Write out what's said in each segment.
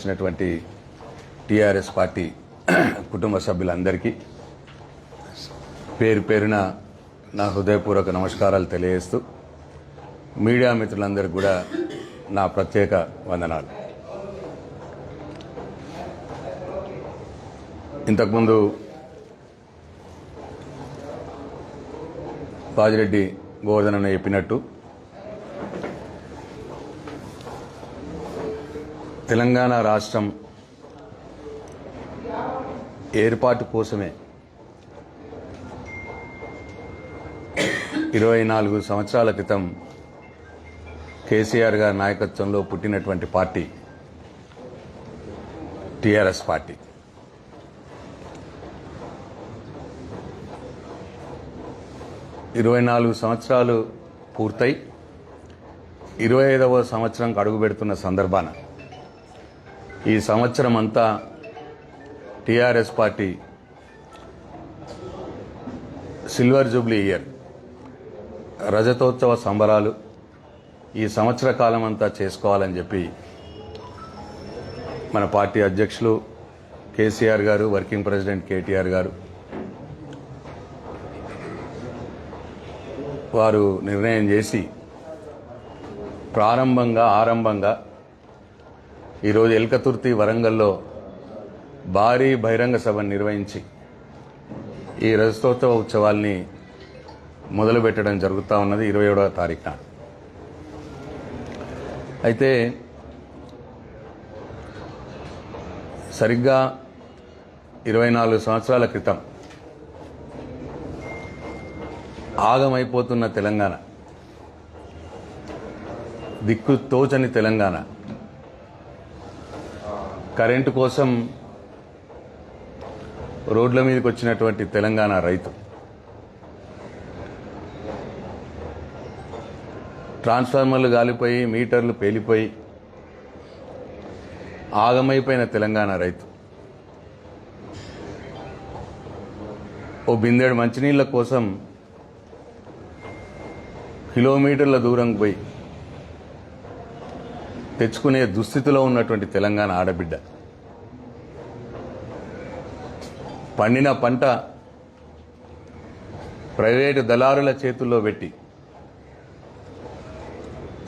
వచ్చినటువంటి TRS party కుటుంబ సభ్యులందరికీ పేరు పేరున నా హృదయపూర్వక నమస్కారాలు తెలియజేస్తూ మీడియా మిత్రులందరికీ కూడా నా ప్రత్యేక వందనాలు. ఇంతకుముందు పాజిరెడ్డి గోవర్ధన్ చెప్పినట్టు తెలంగాణ రాష్ట్రం ఏర్పాటు కోసమే ఇరవై నాలుగు సంవత్సరాల క్రితం కేసీఆర్ గారి నాయకత్వంలో పుట్టినటువంటి పార్టీ టీఆర్ఎస్ పార్టీ. ఇరవై నాలుగు సంవత్సరాలు పూర్తయి ఇరవై ఐదవ సంవత్సరం అడుగు పెడుతున్న సందర్భాన ఈ సంవత్సరం అంతా TRS party silver jubilee year రజతోత్సవ సంబరాలు ఈ సంవత్సర కాలం అంతా చేసుకోవాలని చెప్పి మన పార్టీ అధ్యక్షులు కేసీఆర్ గారు వర్కింగ్ ప్రెసిడెంట్ కేటీఆర్ గారు వారు నిర్ణయం చేసి ప్రారంభంగా ఆరంభంగా ఈరోజు ఎల్కతుర్తి వరంగల్లో భారీ బహిరంగ సభను నిర్వహించి ఈ రజతోత్సవ ఉత్సవాల్ని మొదలుపెట్టడం జరుగుతూ ఉన్నది ఇరవై ఏడవ తారీఖున. అయితే సరిగ్గా ఇరవై నాలుగు సంవత్సరాల క్రితం ఆగమైపోతున్న తెలంగాణ దిక్కు తోచని తెలంగాణ కరెంటు కోసం రోడ్ల మీదకి వచ్చినటువంటి తెలంగాణ రైతు ట్రాన్స్ఫార్మర్లు గాలిపోయి మీటర్లు పేలిపోయి ఆగమైపోయిన తెలంగాణ రైతు. ఓ బిందెడు మంచినీళ్ళ కోసం కిలోమీటర్ల దూరం పోయి తెచ్చుకునే దుస్థితిలో ఉన్నటువంటి తెలంగాణ ఆడబిడ్డ. పండిన పంట ప్రైవేటు దళారుల చేతుల్లో పెట్టి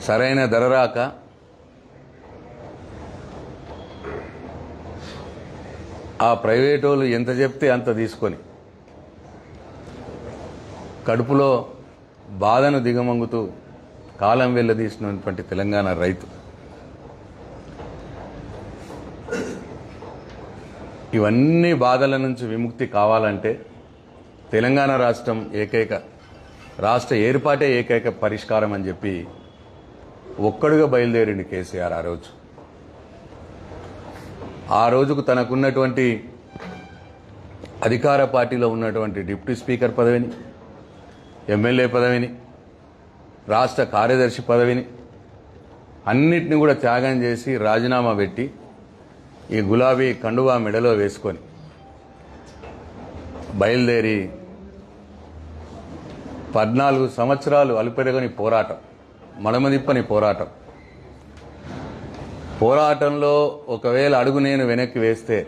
సరైన ధర రాక ఆ ప్రైవేట్ వాళ్ళు ఎంత చెప్తే అంత తీసుకొని కడుపులో బాధను దిగమంగుతూ కాలం వెళ్ళదీసినటువంటి తెలంగాణ రైతు. ఇవన్నీ బాధల నుంచి విముక్తి కావాలంటే తెలంగాణ రాష్ట్రం ఏకైక రాష్ట్ర ఏర్పాటే ఏకైక పరిష్కారం అని చెప్పి ఒక్కడుగా బయలుదేరింది కేసీఆర్ ఆ రోజు. ఆ రోజుకు తనకున్నటువంటి అధికార పార్టీలో ఉన్నటువంటి డిప్యూటీ స్పీకర్ పదవిని ఎమ్మెల్యే పదవిని రాష్ట్ర కార్యదర్శి పదవిని అన్నిటిని కూడా త్యాగం చేసి రాజీనామా పెట్టి ఈ గులాబీ కండువా మెడలో వేసుకొని బయలుదేరి పద్నాలుగు సంవత్సరాలు అలుపెరగని పోరాటం మడమదిప్పని పోరాటం. పోరాటంలో ఒకవేళ అడుగు నేను వెనక్కి వేస్తే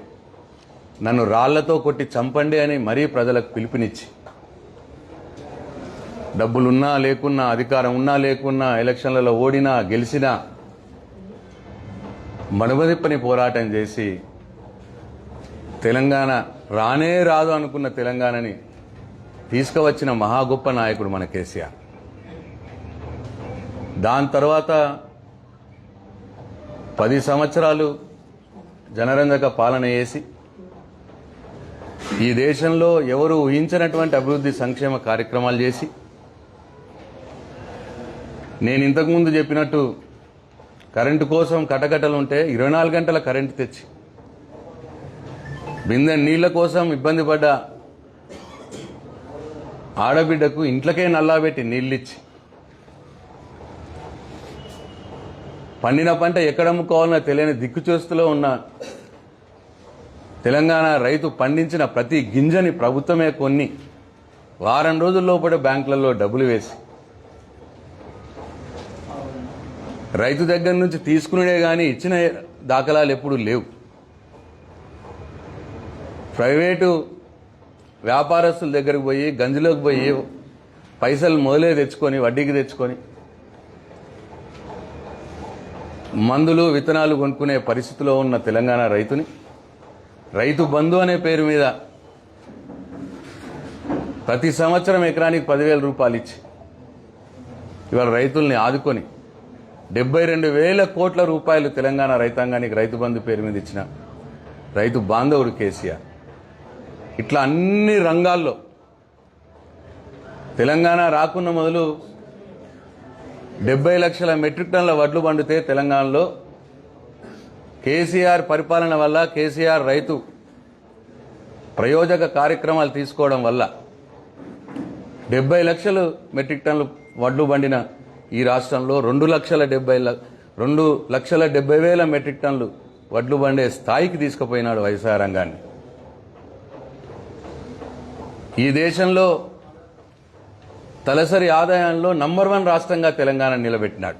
నన్ను రాళ్ళతో కొట్టి చంపండి అని మరీ ప్రజలకు పిలుపునిచ్చి డబ్బులున్నా లేకున్నా అధికారం ఉన్నా లేకున్నా ఎలక్షన్లలో ఓడినా గెలిచినా మనుమదిప్పని పోరాటం చేసి తెలంగాణ రానే రాదు అనుకున్న తెలంగాణని తీసుకువచ్చిన మహా గొప్ప నాయకుడు మన కేసీఆర్. దాని తర్వాత పది సంవత్సరాలు జనరంజక పాలన చేసి ఈ దేశంలో ఎవరు ఊహించినటువంటి అభివృద్ధి సంక్షేమ కార్యక్రమాలు చేసి నేను ఇంతకుముందు చెప్పినట్టు కరెంటు కోసం కటకటలు ఉంటే ఇరవై నాలుగు గంటల కరెంటు తెచ్చి బిందె నీళ్ళ కోసం ఇబ్బంది పడ్డ ఆడబిడ్డకు ఇంట్లకే నల్లాబెట్టి నీళ్ళిచ్చి పండిన పంట ఎక్కడ అమ్ముకోవాలన్నా తెలియని దిక్కుచోస్తులో ఉన్న తెలంగాణ రైతు పండించిన ప్రతి గింజని ప్రభుత్వమే కొన్ని వారం రోజుల్లోపడే బ్యాంకులలో డబ్బులు వేసి రైతు దగ్గర నుంచి తీసుకునే కానీ ఇచ్చిన దాఖలాలు ఎప్పుడు లేవు. ప్రైవేటు వ్యాపారస్తుల దగ్గరకు పోయి గంజిలోకి పోయి పైసలు మొదలే తెచ్చుకొని వడ్డీకి తెచ్చుకొని మందులు విత్తనాలు కొనుక్కునే పరిస్థితిలో ఉన్న తెలంగాణ రైతుని రైతు బంధు అనే పేరు మీద ప్రతి సంవత్సరం ఎకరానికి పదివేల రూపాయలు ఇచ్చి ఇవాళ రైతుల్ని ఆదుకొని డెబ్బై రెండు వేల కోట్ల రూపాయలు తెలంగాణ రైతాంగానికి రైతు బంధు పేరు మీద ఇచ్చిన రైతు బాంధవుడు కేసీఆర్. ఇట్లా అన్ని రంగాల్లో తెలంగాణ రాకున్న మొదలు డెబ్బై లక్షల మెట్రిక్ టన్నుల వడ్లు పండితే తెలంగాణలో కేసీఆర్ పరిపాలన వల్ల కేసీఆర్ రైతు ప్రయోజక కార్యక్రమాలు తీసుకోవడం వల్ల డెబ్బై లక్షలు మెట్రిక్ టన్నులు వడ్లు పండిన ఈ రాష్ట్రంలో రెండు లక్షల డెబ్బై రెండు లక్షల డెబ్బై వేల మెట్రిక్ టన్నులు వడ్లు పండే స్థాయికి తీసుకుపోయినాడు వ్యవసాయ రంగాన్ని. ఈ దేశంలో తలసరి ఆదాయంలో నంబర్ వన్ రాష్ట్రంగా తెలంగాణ నిలబెట్టినాడు.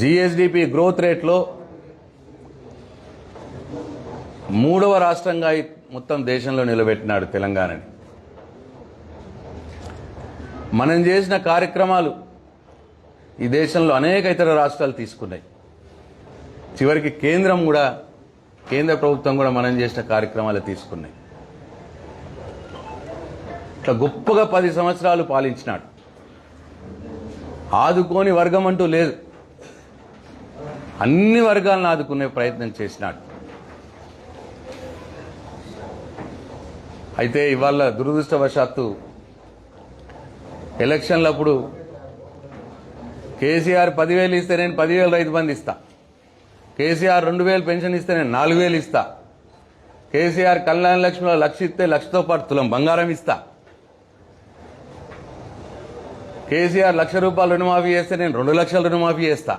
జిఎస్డిపి గ్రోత్ రేట్లో మూడవ రాష్ట్రంగా మొత్తం దేశంలో నిలబెట్టినాడు తెలంగాణని. మనం చేసిన కార్యక్రమాలు ఈ దేశంలో అనేక ఇతర రాష్ట్రాలు తీసుకున్నాయి. చివరికి కేంద్రం కూడా కేంద్ర ప్రభుత్వం కూడా మనం చేసిన కార్యక్రమాలు తీసుకున్నాయి. ఇట్లా గొప్పగా పది సంవత్సరాలు పాలించినాడు. ఆదుకోని వర్గం అంటూ లేదు. అన్ని వర్గాలను ఆదుకునే ప్రయత్నం చేసినాడు. అయితే ఇవాళ దురదృష్టవశాత్తు ఎలక్షన్లప్పుడు కేసీఆర్ పదివేలు ఇస్తే నేను పదివేలు రైతు బంధు ఇస్తా. కేసీఆర్ రెండు వేలు పెన్షన్ ఇస్తే నేను నాలుగు వేలు ఇస్తా. కేసీఆర్ కళ్యాణ లక్ష్మిలో లక్ష ఇస్తే లక్షతో పాటు తులం బంగారం ఇస్తా. కేసీఆర్ లక్ష రూపాయలు రుణమాఫీ చేస్తే నేను రెండు లక్షల రుణమాఫీ చేస్తా.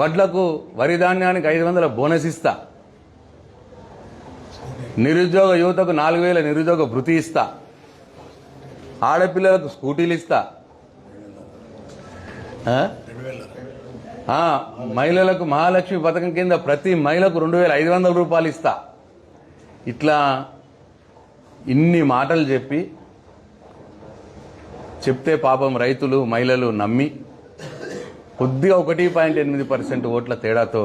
వడ్లకు వరి ధాన్యానికి ఐదు వందల బోనస్ ఇస్తా. నిరుద్యోగ యువతకు నాలుగు వేల నిరుద్యోగ భృతి ఇస్తా. ఆడపిల్లలకు స్కూటీలు ఇస్తా. మహిళలకు మహాలక్ష్మి పథకం కింద ప్రతి మహిళకు రెండు వేల ఐదు వందల రూపాయలు ఇస్తా. ఇట్లా ఇన్ని మాటలు చెప్పి చెప్తే పాపం రైతులు మహిళలు నమ్మి కొద్దిగా ఒకటి పాయింట్ ఎనిమిది పర్సెంట్ ఓట్ల తేడాతో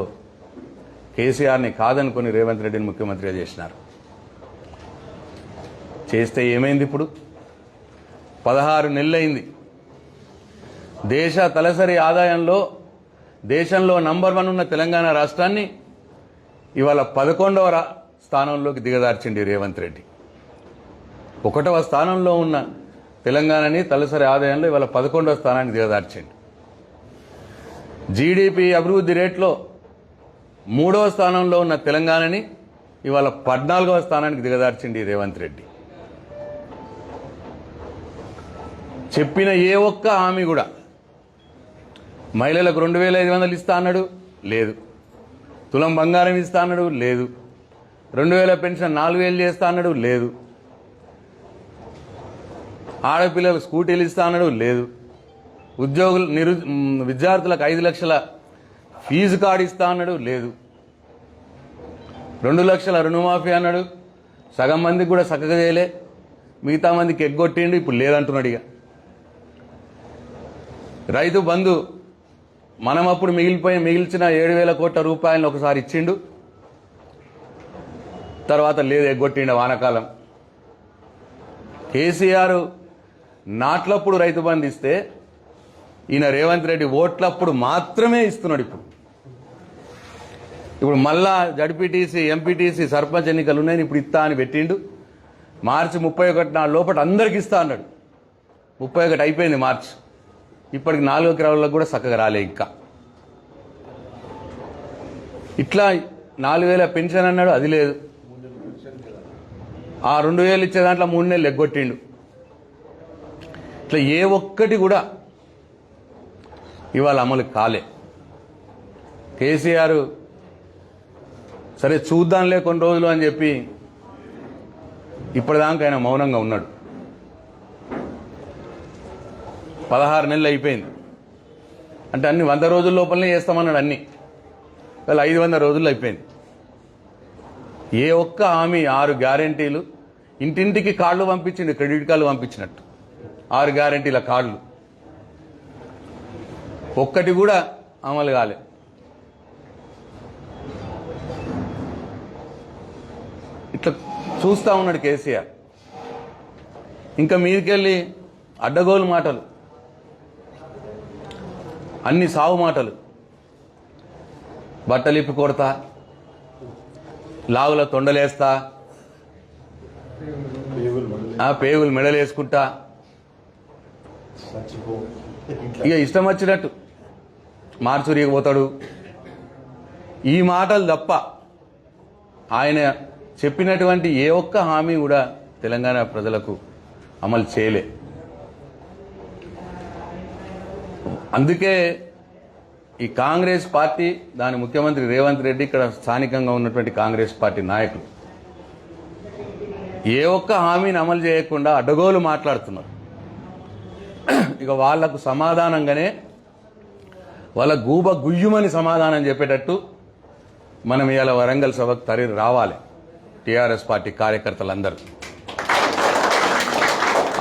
కేసీఆర్ని కాదనుకొని రేవంత్ రెడ్డిని ముఖ్యమంత్రిగా చేసినారు. చేస్తే ఏమైంది ఇప్పుడు? పదహారు నెలలైంది. దేశ తలసరి ఆదాయంలో దేశంలో నంబర్ వన్ ఉన్న తెలంగాణ రాష్ట్రాన్ని ఇవాళ పదకొండవ స్థానంలోకి దిగదార్చండి రేవంత్ రెడ్డి. ఒకటవ స్థానంలో ఉన్న తెలంగాణని తలసరి ఆదాయంలో ఇవాళ పదకొండవ స్థానానికి దిగదార్చండి జీడిపి అభివృద్ధి రేట్లో మూడవ స్థానంలో ఉన్న తెలంగాణని ఇవాళ పద్నాలుగవ స్థానానికి దిగదార్చింది రేవంత్ రెడ్డి. చెప్పిన ఏ ఒక్క హామీ కూడా మహిళలకు రెండు వేల ఐదు వందలు ఇస్తా అన్నాడు? లేదు. తులం బంగారం ఇస్తా అన్నాడు? లేదు. రెండు వేల పెన్షన్ నాలుగు వేలు చేస్తా అన్నాడు? లేదు. ఆడపిల్లలకు స్కూటీలు ఇస్తా అన్నాడు? లేదు. ఉద్యోగులు నిరు విద్యార్థులకు ఐదు లక్షల ఫీజు కార్డు ఇస్తా అన్నాడు? లేదు. రెండు లక్షల రుణమాఫీ అన్నాడు? సగం మందికి కూడా చక్కగా చేయలే. మిగతా మందికి ఎగ్గొట్టిండు? ఇప్పుడు లేదంటున్నాడు ఇక. రైతు బంధు మనం అప్పుడు మిగిలిపోయి మిగిల్చిన ఏడు వేల కోట్ల రూపాయలను ఒకసారి ఇచ్చిండు. తర్వాత లేదు ఎగ్గొట్టిండు వానకాలం. కేసీఆర్ నాట్లప్పుడు రైతు బంధు ఇస్తే ఈయన రేవంత్ రెడ్డి ఓట్లప్పుడు మాత్రమే ఇస్తున్నాడు ఇప్పుడు. ఇప్పుడు మళ్ళా జడ్పీటీసీ ఎంపీటీసీ సర్పంచ్ ఎన్నికలు ఉన్నాయని ఇప్పుడు ఇస్తా అని పెట్టిండు. మార్చి ముప్పై ఒకటి నాడు లోపల అందరికి ఇస్తా అన్నాడు. ముప్పై ఒకటి అయిపోయింది మార్చి. ఇప్పటికి నాలుగో క్రమంలో కూడా చక్కగా రాలే ఇంకా. ఇట్లా నాలుగు వేల పెన్షన్ అన్నాడు అది లేదు. ఆ రెండు వేలు ఇచ్చే దాంట్లో మూడు నెలలు ఎగ్గొట్టిండు. ఇట్లా ఏ ఒక్కటి కూడా ఇవాళ అమలు కాలే. కేసీఆర్ సరే చూద్దాంలే కొన్ని రోజులు అని చెప్పి ఇప్పటిదాకా ఆయన మౌనంగా ఉన్నాడు. పదహారు నెలలు అయిపోయింది. అంటే అన్ని వంద రోజుల లోపలనే చేస్తామన్నాడు అన్ని. వాళ్ళు ఐదు వందల రోజుల్లో అయిపోయింది. ఏ ఒక్క హామీ ఆరు గ్యారంటీలు ఇంటింటికి కార్డులు పంపించింది క్రెడిట్ కార్డులు పంపించినట్టు. ఆరు గ్యారంటీల కార్డులు ఒక్కటి కూడా అమలు కాలే. ఇట్లా చూస్తా ఉన్నాడు కేసీఆర్. ఇంకా మీదికెళ్ళి అడ్డగోలు మాటలు. అన్ని సావు మాటలు. బట్టలిప్పి కొడతా. లావుల తొండలేస్తా. ఆ పేగులు మెడలేసుకుంటా. ఇక ఇష్టం వచ్చినట్టు మార్చురికి పోతాడు. ఈ మాటలు తప్ప ఆయన చెప్పినటువంటి ఏ ఒక్క హామీ కూడా తెలంగాణ ప్రజలకు అమలు చేయలే. అందుకే ఈ కాంగ్రెస్ పార్టీ దాని ముఖ్యమంత్రి రేవంత్ రెడ్డి ఇక్కడ స్థానికంగా ఉన్నటువంటి కాంగ్రెస్ పార్టీ నాయకులు. ఏ ఒక్క హామీని అమలు చేయకుండా అడ్డగోలు మాట్లాడుతున్నారు. ఇక వాళ్ళకు సమాధానంగానే వాళ్ళ గూబ గుయ్యుమని సమాధానం చెప్పేటట్టు మనం ఇవాళ వరంగల్ సభకు తరి రావాలి టీఆర్ఎస్ పార్టీ కార్యకర్తలందరూ.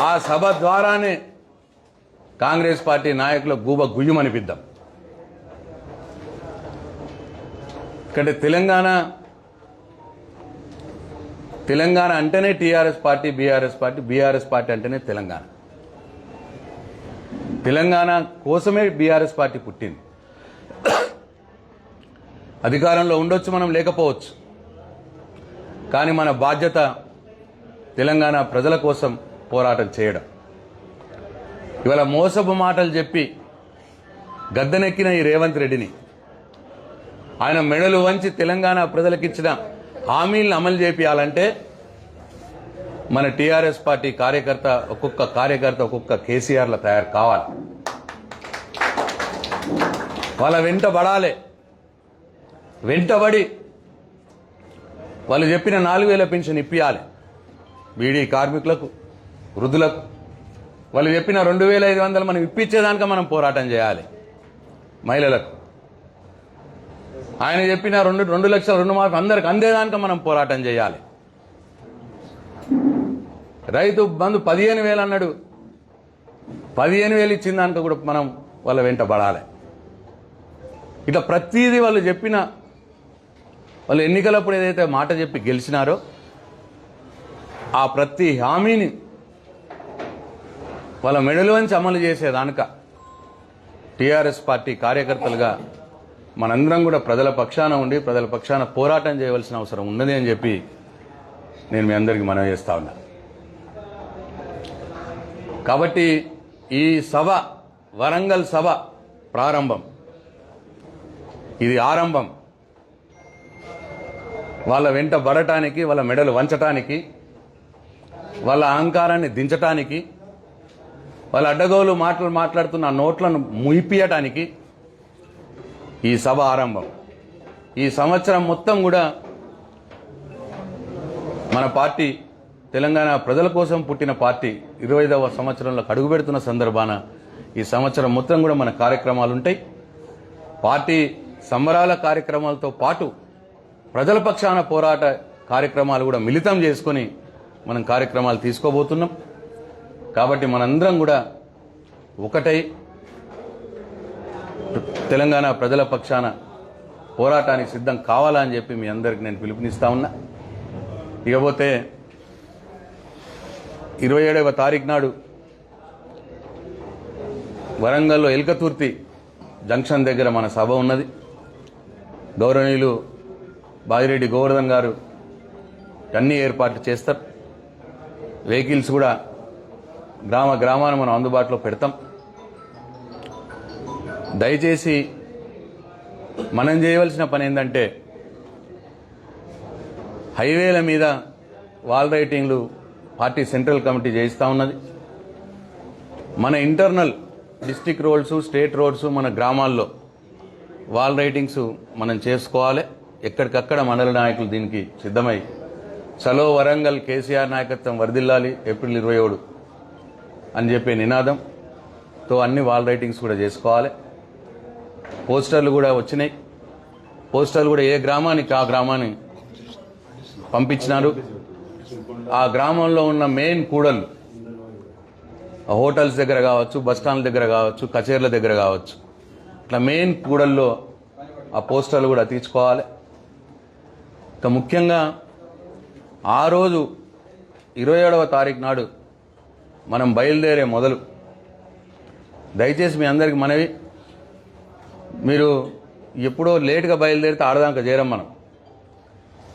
ఆ సభ ద్వారానే కాంగ్రెస్ పార్టీ నాయకుల గూబ గుయ్యమనిపిద్దాం. ఎందుకంటే తెలంగాణ తెలంగాణ అంటేనే TRS party BRS party BRS party అంటేనే తెలంగాణ. తెలంగాణ కోసమే బీఆర్ఎస్ పార్టీ పుట్టింది. అధికారంలో ఉండొచ్చు మనం లేకపోవచ్చు. కానీ మన బాధ్యత తెలంగాణ ప్రజల కోసం పోరాటం చేయడం. ఇవాళ మోసపు మాటలు చెప్పి గద్దెనెక్కిన ఈ రేవంత్ రెడ్డిని ఆయన మెడలు వంచి తెలంగాణ ప్రజలకిచ్చిన హామీలను అమలు చేపియాలంటే మన టీఆర్ఎస్ పార్టీ కార్యకర్త ఒక్కొక్క కార్యకర్త ఒక్కొక్క కేసీఆర్ల తయారు కావాలి. వాళ్ళ వెంట పడాలి. వెంటబడి వాళ్ళు చెప్పిన నాలుగు వేల పెన్షన్ ఇప్పియాలి. బీడీ కార్మికులకు వృద్ధులకు. వాళ్ళు చెప్పిన రెండు వేల ఐదు వందలు మనం ఇప్పించేదానిక మనం పోరాటం చేయాలి. మహిళలకు. ఆయన చెప్పిన రెండు రెండు లక్షల రెండు మార్కులు అందరికి అందేదానిక మనం పోరాటం చేయాలి. రైతు బంధు పదిహేను వేలు అన్నాడు. పదిహేను వేలు ఇచ్చిన దానిక కూడా మనం వాళ్ళ వెంట పడాలి. ఇట్లా ప్రతిదీ వాళ్ళు చెప్పిన వాళ్ళు ఎన్నికలప్పుడు ఏదైతే మాట చెప్పి గెలిచినారో ఆ ప్రతి హామీని వాళ్ళ మెడలోంచి అమలు చేసేదానిక టీఆర్ఎస్ పార్టీ కార్యకర్తలుగా మనందరం కూడా ప్రజల పక్షాన ఉండి ప్రజల పక్షాన పోరాటం చేయవలసిన అవసరం ఉన్నది అని చెప్పి నేను మీ అందరికీ మనవి చేస్తా ఉన్నా. కాబట్టి ఈ సభ వరంగల్ సభ ప్రారంభం ఇది ఆరంభం. వాళ్ళ వెంట పడటానికి వాళ్ళ మెడలు వంచటానికి వాళ్ళ అహంకారాన్ని దించటానికి వాళ్ళ అడ్డగోలు మాటలు మాట్లాడుతున్న నోట్లను ముయిపియటానికి ఈ సభ ఆరంభం. ఈ సంవత్సరం మొత్తం కూడా మన పార్టీ తెలంగాణ ప్రజల కోసం పుట్టిన పార్టీ ఇరవై ఐదవ సంవత్సరంలో అడుగుపెడుతున్న సందర్భాన ఈ సంవత్సరం మొత్తం కూడా మన కార్యక్రమాలు ఉంటాయి. పార్టీ సంబరాల కార్యక్రమాలతో పాటు ప్రజల పక్షాన పోరాట కార్యక్రమాలు కూడా మిళితం చేసుకొని మనం కార్యక్రమాలు తీసుకోబోతున్నాం. కాబట్టి మనందరం కూడా ఒకటై తెలంగాణ ప్రజల పక్షాన పోరాటానికి సిద్ధం కావాలని చెప్పి మీ అందరికి నేను పిలుపునిస్తా ఉన్నా. ఇకపోతే ఇరవై ఏడవ తారీఖు నాడు వరంగల్లో ఎల్కతుర్తి జంక్షన్ దగ్గర మన సభ ఉన్నది. గౌరవనీయులు బాజిరెడ్డి గోవర్ధన్ గారు అన్ని ఏర్పాట్లు చేస్తారు. వెహికల్స్ కూడా గ్రామ గ్రామాన్ని మనం అందుబాటులో పెడతాం. దయచేసి మనం చేయవలసిన పని ఏంటంటే హైవేల మీద వాల్ రైటింగ్లు పార్టీ సెంట్రల్ కమిటీ చేయిస్తూ ఉన్నది. మన internal district roads state roads మన గ్రామాల్లో వాల్ రైటింగ్స్ మనం చేసుకోవాలి. ఎక్కడికక్కడ మండల నాయకులు దీనికి సిద్ధమై చలో వరంగల్ కేసీఆర్ నాయకత్వం వరదిల్లాలి ఏప్రిల్ ఇరవై ఏడు. అని చెప్పే నినాదం. తో అన్ని వాల్ రైటింగ్స్ కూడా చేసుకోవాలి. పోస్టర్లు కూడా వచ్చినాయి. పోస్టర్లు కూడా ఏ గ్రామానికి ఆ గ్రామాన్ని పంపించినారు. ఆ గ్రామంలో ఉన్న మెయిన్ కూడళ్ళు హోటల్స్ దగ్గర కావచ్చు బస్ దగ్గర కావచ్చు కచేర్ల దగ్గర కావచ్చు ఇట్లా మెయిన్ కూడల్లో ఆ పోస్టర్లు కూడా తీసుకోవాలి. ఇక ముఖ్యంగా ఆ రోజు ఇరవై ఏడవ తారీఖు నాడు మనం బయలుదేరే మొదలు. దయచేసి మీ అందరికి మనవి. మీరు ఎప్పుడో లేటుగా బయలుదేరితే ఆడదాకా చేరం మనం.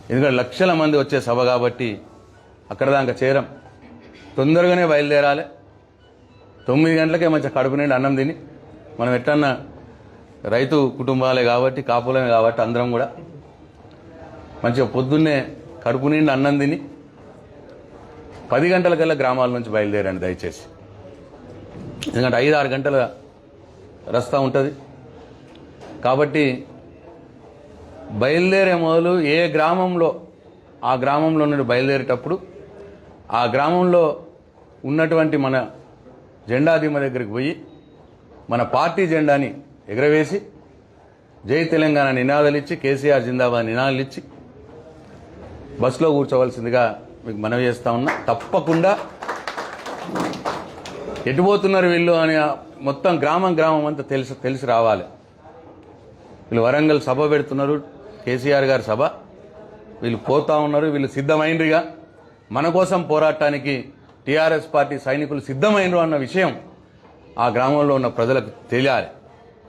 ఎందుకంటే లక్షల మంది వచ్చే సభ కాబట్టి అక్కడ దాకా చేరం. తొందరగానే బయలుదేరాలి. తొమ్మిది గంటలకే మంచిగా కడుపు నిండి అన్నం తిని మనం ఎట్టన్నా రైతు కుటుంబాలే కాబట్టి కాపులమే కాబట్టి అందరం కూడా మంచిగా పొద్దున్నే కడుపు నిండి అన్నం తిని పది గంటలకల్లా గ్రామాల నుంచి బయలుదేరండి దయచేసి. ఎందుకంటే ఐదు ఆరు గంటల రస్తా ఉంటుంది. కాబట్టి బయలుదేరే మొదలు ఏ గ్రామంలో ఆ గ్రామంలో నుండి బయలుదేరేటప్పుడు ఆ గ్రామంలో ఉన్నటువంటి మన జెండా దగ్గరికి పోయి మన పార్టీ జెండాని ఎగరవేసి జై తెలంగాణ నినాదాలు ఇచ్చి కేసీఆర్ జిందాబాద్ నినాదాలు ఇచ్చి బస్సులో కూర్చోవలసిందిగా మీకు మనవి చేస్తా ఉన్నా. తప్పకుండా ఎటు పోతున్నారు వీళ్ళు అని మొత్తం గ్రామం గ్రామం అంతా తెలిసి తెలిసి రావాలి. వీళ్ళు వరంగల్ సభ పెడుతున్నారు కేసీఆర్ గారి సభ. వీళ్ళు పోతా ఉన్నారు వీళ్ళు సిద్ధమైనరుగా మన కోసం పోరాటానికి టీఆర్ఎస్ పార్టీ సైనికులు సిద్ధమైనరు అన్న విషయం ఆ గ్రామంలో ఉన్న ప్రజలకు తెలియాలి.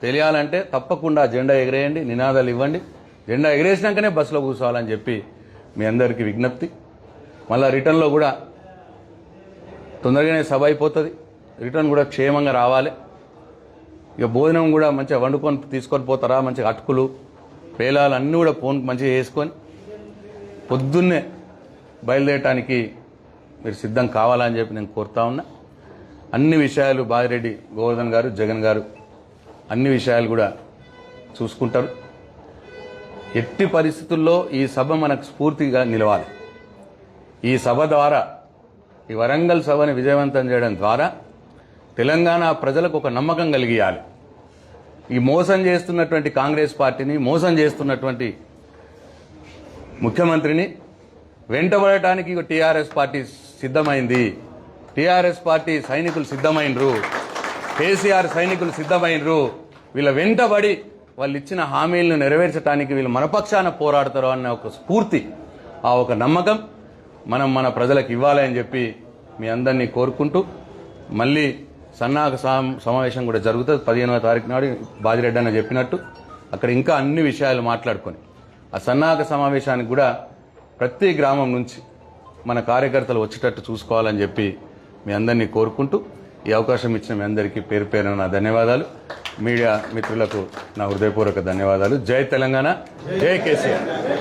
తెలియాలంటే తప్పకుండా జెండా ఎగరేయండి నినాదాలు ఇవ్వండి. జెండా ఎగిరేసినాకనే బస్సులో కూర్చోవాలని చెప్పి మీ అందరికీ విజ్ఞప్తి. మళ్ళీ రిటర్న్లో కూడా తొందరగానే సభ అయిపోతుంది. రిటర్న్ కూడా క్షేమంగా రావాలి. ఇక భోజనం కూడా మంచిగా వండుకొని తీసుకొని పోతారా? మంచిగా అటుకులు పేలాలు అన్నీ కూడా ఫోన్ మంచిగా వేసుకొని పొద్దున్నే బయలుదేరటానికి మీరు సిద్ధం కావాలని చెప్పి నేను కోరుతా ఉన్నా. అన్ని విషయాలు బాగిరెడ్డి గోవర్ధన్ గారు జగన్ గారు అన్ని విషయాలు కూడా చూసుకుంటారు. ఎట్టి పరిస్థితుల్లో ఈ సభ మనకు స్ఫూర్తిగా నిలవాలి. ఈ సభ ద్వారా ఈ వరంగల్ సభని విజయవంతం చేయడం ద్వారా తెలంగాణ ప్రజలకు ఒక నమ్మకం కలిగియాలి. ఈ మోసం చేస్తున్నటువంటి కాంగ్రెస్ పార్టీని మోసం చేస్తున్నటువంటి ముఖ్యమంత్రిని వెంటబడటానికి టీఆర్ఎస్ పార్టీ సిద్ధమైంది. టీఆర్ఎస్ పార్టీ సైనికులు సిద్ధమైనరు కేసీఆర్ సైనికులు సిద్ధమైనరు వీళ్ళ వెంటబడి వాళ్ళు ఇచ్చిన హామీలను నెరవేర్చడానికి వీళ్ళు మనపక్షాన పోరాడతారు అన్న ఒక స్ఫూర్తి ఆ ఒక నమ్మకం. మనం మన ప్రజలకు ఇవ్వాలని చెప్పి మీ అందరినీ కోరుకుంటూ మళ్ళీ సన్నాహక సమావేశం కూడా జరుగుతుంది. పదిహేనవ తారీఖు నాడు బాజిరెడ్డి అన్న చెప్పినట్టు అక్కడ ఇంకా అన్ని విషయాలు మాట్లాడుకొని ఆ సన్నాహక సమావేశానికి కూడా ప్రతి గ్రామం నుంచి మన కార్యకర్తలు వచ్చేటట్టు చూసుకోవాలని చెప్పి మీ అందరినీ కోరుకుంటూ ఈ అవకాశం ఇచ్చిన మీ అందరికీ పేరు పేరున నా ధన్యవాదాలు. మీడియా మిత్రులకు నా హృదయపూర్వక ధన్యవాదాలు. జై తెలంగాణ. జై కేసీఆర్.